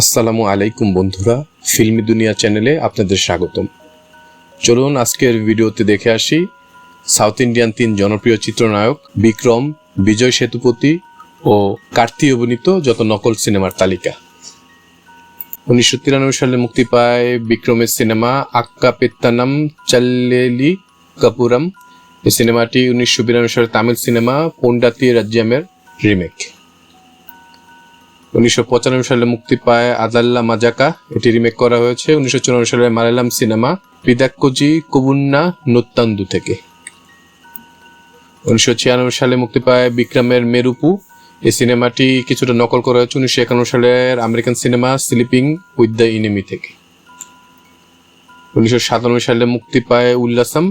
আসসালামু আলাইকুম বন্ধুরা, ফিল্মি দুনিয়া চ্যানেলে আপনাদের স্বাগতম। চলুন আজকের ভিডিওতে দেখে আসি, সাউথ ইন্ডিয়ান তিন জনপ্রিয় চিত্রনায়ক বিক্রম, বিজয় সেতুপতি ও কার্তি অভিনীত যত নকল সিনেমার তালিকা। উনিশশো তিরানব্বই সালে মুক্তি পায় বিক্রমের সিনেমা আক্কা পেত্তানাম চাল্লেলি কাপুরম। এই সিনেমাটি উনিশশো বিরানব্বই সালের তামিল সিনেমা পন্ডাতি রাজ্যামের রিমেক। উনিশশো পঁচানব্বই সালে মুক্তি পায় আদাল্লা মাজাকা। এটি রিমেক করা হয়েছে। উনিশশো সালের মালায়ালাম সিনেমা পিদাক্কজি কুবুন্না নোত্তান্দু থেকে। উনিশশো ছিয়ানব্বই সালে মুক্তি পায় বিক্রমের মেরুপু। এই সিনেমাটি কিছুটা নকল করা হয়েছে। উনিশশো একানব্বই সালের American cinema sleeping with the enemy থেকে। উনিশশো সাতানব্বই সালে মুক্তি পায় উল্লাসম।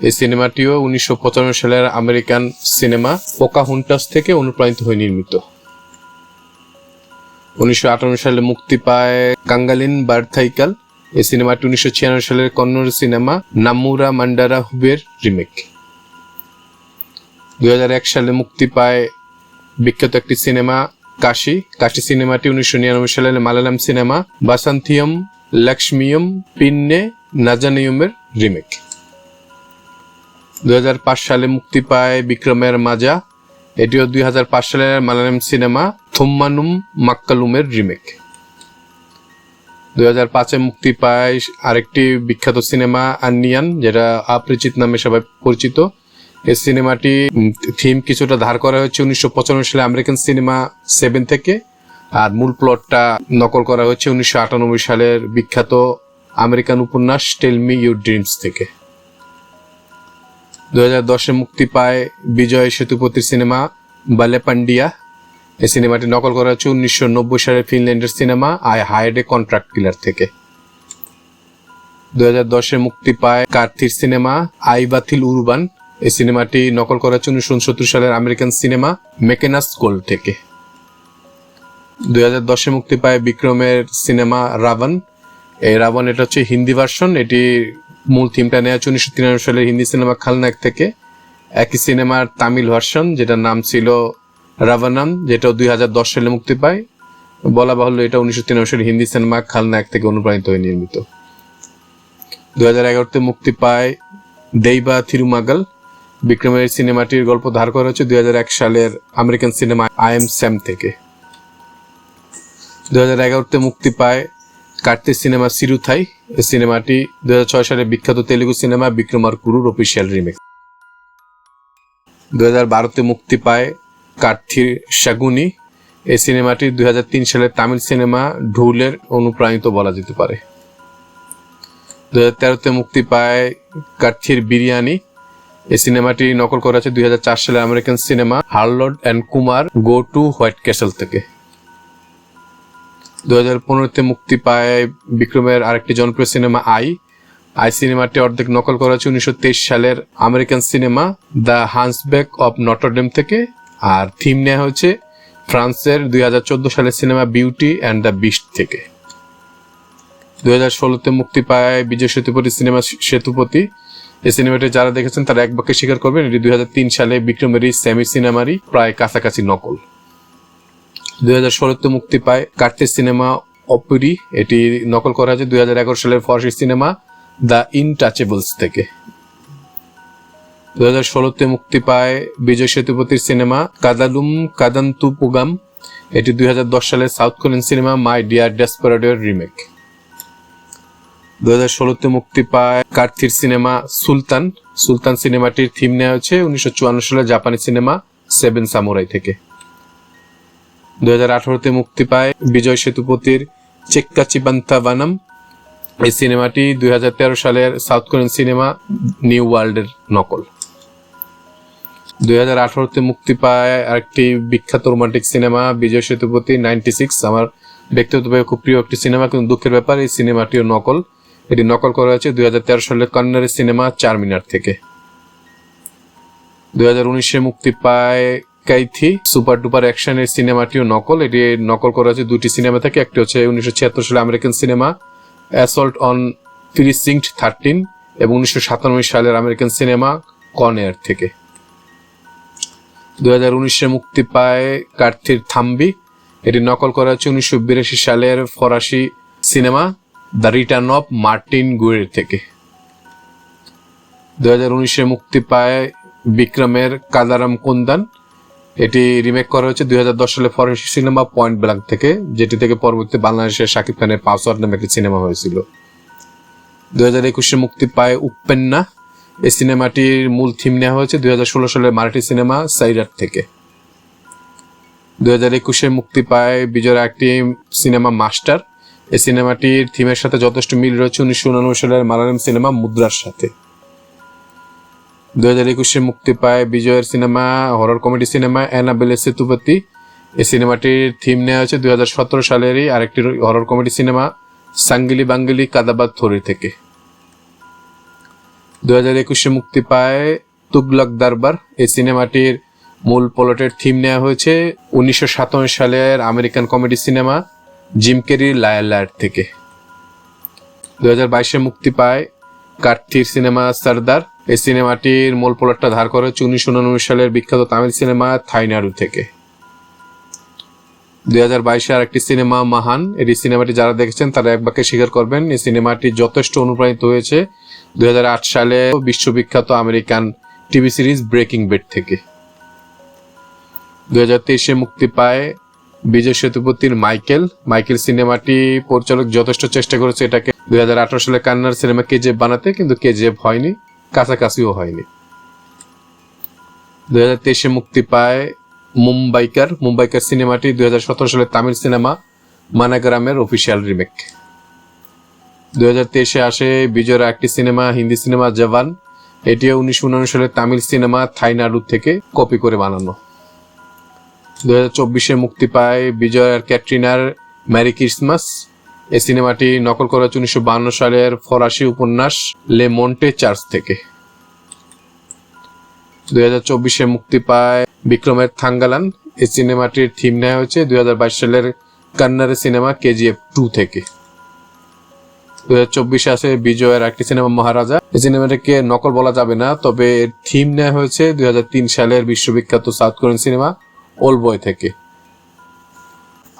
এই সিনেমাটিও উনিশশো পঁচানব্বই সালের আমেরিকান সিনেমা পোকা হুন্টাস থেকে অনুপ্রাণিত হয়ে নির্মিত। উনিশশো আটান্ন সালে মুক্তি পায় কাঙ্গালিন বার্থাইকাল। এই সিনেমাটি উনিশশো ছিয়ানব্বই সালের কন্নড় সিনেমা নামুরা মান্ডারা হুবের রিমেক। দুই হাজার এক সালে মুক্তি পায় বিখ্যাত একটি সিনেমা, কাশি। কাশি সিনেমাটি উনিশশো নিরানব্বই সালের মালায়ালাম সিনেমা বাসান্থিয়ম, লক্ষ্মিয়ম, পিন্নে, নাজানিয়মের রিমেক। দুই হাজার পাঁচ সালে মুক্তি পায় বিক্রমের মাজা এটিও দুই হাজার পাঁচ সালের মালায়ালাম সিনেমা থুম্মানুম মাক্কালুমের রিমেক। দুই হাজার পাঁচে মুক্তি পায় আরেকটি বিখ্যাত সিনেমা, আন্নিয়ান, যেটা অপরিচিত নামে সবাই পরিচিত। এই সিনেমাটি থিম কিছুটা ধার করা হয়েছে উনিশশো পঁচানব্বই সালে আমেরিকান সিনেমা সেভেন থেকে, আর মূল প্লটটা নকল করা হয়েছে উনিশশো আটানব্বই সালের বিখ্যাত আমেরিকান উপন্যাস টেলমি ইউর ড্রিমস থেকে। দু হাজার দশে মুক্তি পায় বিজয় সেতুপতির সিনেমা বালে পান্ডিয়া এই সিনেমাটি নকল করা হচ্ছে উনিশশো নব্বই সালের ফিনল্যান্ডের cinema I hired a contract killer থেকে। দু হাজার দশে মুক্তি পায় কার্থির সিনেমা আই বাথিল উরবান। এই সিনেমাটি নকল করা হচ্ছে উনিশশো উনসত্তর সালের আমেরিকান সিনেমা মেকেনাস গোল্ড থেকে। দুই হাজার দশে মুক্তি পায় বিক্রমের সিনেমা রাবণ এই রাবণ এটা হচ্ছে হিন্দি ভার্সন, এটি মূল থিমটা নেওয়া হচ্ছে উনিশশো তিরানব্বই সালের হিন্দি সিনেমা খালনায়ক থেকে। একই সিনেমার তামিল ভার্সন যেটার নাম ছিল রাভানাম যেটা দুই হাজার দশ সালে মুক্তি পায়। বলা বাহুল্য এটা উনিশশো তিরানব্বই সালের হিন্দি সিনেমা খালনায়ক থেকে অনুপ্রাণিত হয়ে নির্মিত। দুই হাজার এগারোতে মুক্তি পায় দেইবা থিরুমাগাল। বিক্রমের সিনেমাটির গল্প ধার করা হচ্ছে দুই হাজার এক সালের American cinema I am Sam থেকে। দুই হাজার এগারোতে মুক্তি পায় কার্তিক সিনেমা সিরুথাই। সিনেমাটি দুই হাজার ছয় সালে বিখ্যাত Telugu cinema Vikramarkudu official remake দুই হাজার বারোতে মুক্তি পায় কার্থির শাগুনি। এই সিনেমাটি দুই হাজার তিন সালের তামিল সিনেমা ঢুলের অনুপ্রাণিত বলা যেতে পারে। দু হাজার তেরোতে মুক্তি পায় কার্থির বিরিয়ানি। এই সিনেমাটি নকল করা হয়েছে দুই সালের American cinema Harold and Kumar go to White Castle থেকে। দু হাজার পনেরোতে মুক্তি পায় বিক্রমের আরেকটি জনপ্রিয় সিনেমা আই। আই সিনেমাটি অর্ধেক নকল করা হয়েছে উনিশশো তেইশ সালের American cinema the hunchback of Notre Dame থেকে। আর থিম নেওয়া হয়েছে ফ্রান্সের দুই হাজার চোদ্দ সালের cinema beauty and the beast থেকে। দুই হাজার ষোলোতে মুক্তি পায় বিজয় সেতুপতি সিনেমা সেতুপতি। এই সিনেমাটি যারা দেখেছেন তারা এক বাক্যে স্বীকার করবেন, এটি দুই হাজার তিন সালে বিক্রমেরই সেমি সিনেমারই প্রায় কাছাকাছি নকল। দুই হাজার ষোলোতে মুক্তি পায়। কার্তিক সিনেমা অপুরি, এটি নকল করা হয়েছে দুই হাজার এগারো সালের ফরাসি সিনেমা দ্য ইনটাচেবলস থেকে। দুই হাজার ষোলোতে মুক্তি পায় বিজয় সেতুপতির সিনেমা কাদালুম কাদান্তু পুগাম এটি দুই হাজার দশ সালের south Korean cinema my dear ডেসপারেডের রিমেক। দু হাজার ষোলোতে মুক্তি পায় কার্থির সিনেমা সুলতান। সুলতান সিনেমাটির থিম নেওয়া হয়েছে উনিশশো চুয়ান্ন সালের জাপানি সিনেমা সেভেন সামুরাই থেকে। হাজার আঠারোতে মুক্তি পায় বিজয় সেতুপতির চেক্কা চিবান্তা বানাম। এই সিনেমাটি দুই হাজার তেরো সালের সাউথ কোরিয়ান সিনেমা নিউ ওয়ার্ল্ডের নকল। দুই হাজার আঠারোতে মুক্তি পায় আরেকটি বিখ্যাত romantic cinema, Vijay Sethupathi ninety six. আমার ব্যক্তিগতভাবে খুব প্রিয় একটি সিনেমা, কিন্তু দুঃখের ব্যাপার, এই সিনেমাটিও নকল। এটি নকল করা হয়েছে দুই হাজার তেরো সালের কন্নারের সিনেমা চার মিনার থেকে। দুই হাজার উনিশে মুক্তি পায় কাইথি সুপার ডুপার অ্যাকশনের সিনেমাটিও নকল। এটি নকল করা হয়েছে দুটি সিনেমা থেকে। একটি হচ্ছে উনিশশো ছিয়াত্তর সালে American cinema assault on precinct thirteen এবং উনিশশো সাতানব্বই সালের আমেরিকান সিনেমা কন এয়ার থেকে। দুই হাজার উনিশে মুক্তি পায় কার্থির থাম্বি। এটি নকল করা হচ্ছে উনিশশো বিরাশি সালের ফরাসি cinema the return of Martin Guerre থেকে। দু হাজার উনিশে মুক্তি পায় বিক্রমের কাদারাম কুন্দান। এটি রিমেক করা হয়েছে দুই হাজার দশ সালে ফরাসি সিনেমা পয়েন্ট ব্ল্যাঙ্ক থেকে, যেটি থেকে পরবর্তী বাংলাদেশের শাকিব খানের পাসওয়ার্ড নামে একটি সিনেমা হয়েছিল। দুই হাজার একুশে মুক্তি পায় উপেন্না। এই সিনেমাটির মূল থিম নেওয়া হয়েছে দুই হাজার ষোলো সালের মারাঠি সিনেমা সাইরাট থেকে। দুই হাজার একুশে মুক্তি পায় বিজয়ের একটি সিনেমা মাস্টার। এই সিনেমাটির থিমের সাথে যথেষ্ট মিল রয়েছে উনিশশো উনানব্বই সালের মালায়ালাম সিনেমা মুদ্রার সাথে। দুই হাজার একুশে মুক্তি পায় বিজয়ের cinema horror comedy cinema Annabelle Sethupathi. এই সিনেমাটির থিম নেওয়া হয়েছে দুই হাজার সতেরো সালেরই আরেকটি horror comedy cinema Sangili Bungili Kadhava Thorae থেকে। দুই হাজার একুশে মুক্তি পায় তুগলক দরবার। এই সিনেমাটির মূল প্লটের থিম নেওয়া হয়েছে উনিশশো সাতান্ন সালের American comedy cinema Jim Carrey liar থেকে। দুই হাজার বাইশে মুক্তি পায় কার্থির সিনেমা সর্দার এই সিনেমাটির মূল প্লটটা ধার করে উনিশশো উননব্বই সালের বিখ্যাত তামিল সিনেমা থাইনাড়ু থেকে। দুই হাজার বাইশে আর একটি সিনেমা মাহান এই সিনেমাটি যারা দেখেছেন তারা এক বাক্যে স্বীকার করবেন, এই সিনেমাটি যথেষ্ট অনুপ্রাণিত হয়েছে দুই হাজার আট সালে বিশ্ববিখ্যাত American TV series breaking bad থেকে। দুই হাজার তেইশে মুক্তি পায় বিজয় সেতুপতির মাইকেল। মাইকেল সিনেমাটি পরিচালক যথেষ্ট চেষ্টা করেছে এটাকে। দুই হাজার আঠারো সালে কান্নার সিনেমা কেজেফ বানাতে, কিন্তু কেজেফ হয়নি। কাছাকাছিও হয়নি। দুই হাজার তেইশে মুক্তি পায় মুম্বাইকার মুম্বাইকার সিনেমাটি দুই হাজার সতেরো সালে তামিল সিনেমা মানাগ্রামের অফিসিয়াল রিমেক। দুই হাজার তেইশে আসে বিজয়ের একটি সিনেমা, হিন্দি সিনেমা, জওয়ান। এটিও উনিশশো উনানব্বই সালে তামিল সিনেমা থাইনাড়ু থেকে কপি করে বানানো। দুই হাজার চব্বিশে মুক্তি পায় বিজয় আর ক্যাটরিনার ম্যারি ক্রিসমাস। এই সিনেমাটি নকল করা হচ্ছে উনিশশো বান্ন সালের ফরাসি উপন্যাস লে মন্টে চার্চ থেকে। দুই হাজার চব্বিশে মুক্তি পায় বিক্রমের থাঙ্গালান। এই সিনেমাটির থিম নেওয়া হয়েছে দুই হাজার বাইশ সালের কান্নারের সিনেমা কেজিএফ টু থেকে। দুই হাজার চব্বিশে আসে বিজয়ের একটি সিনেমা মহারাজা। এই সিনেমাটিকে নকল বলা যাবে না, তবে এর থিম নেওয়া হয়েছে দুই হাজার তিন সালের বিশ্ববিখ্যাত সাউথ কোরিয়ান সিনেমা ওল বয় থেকে।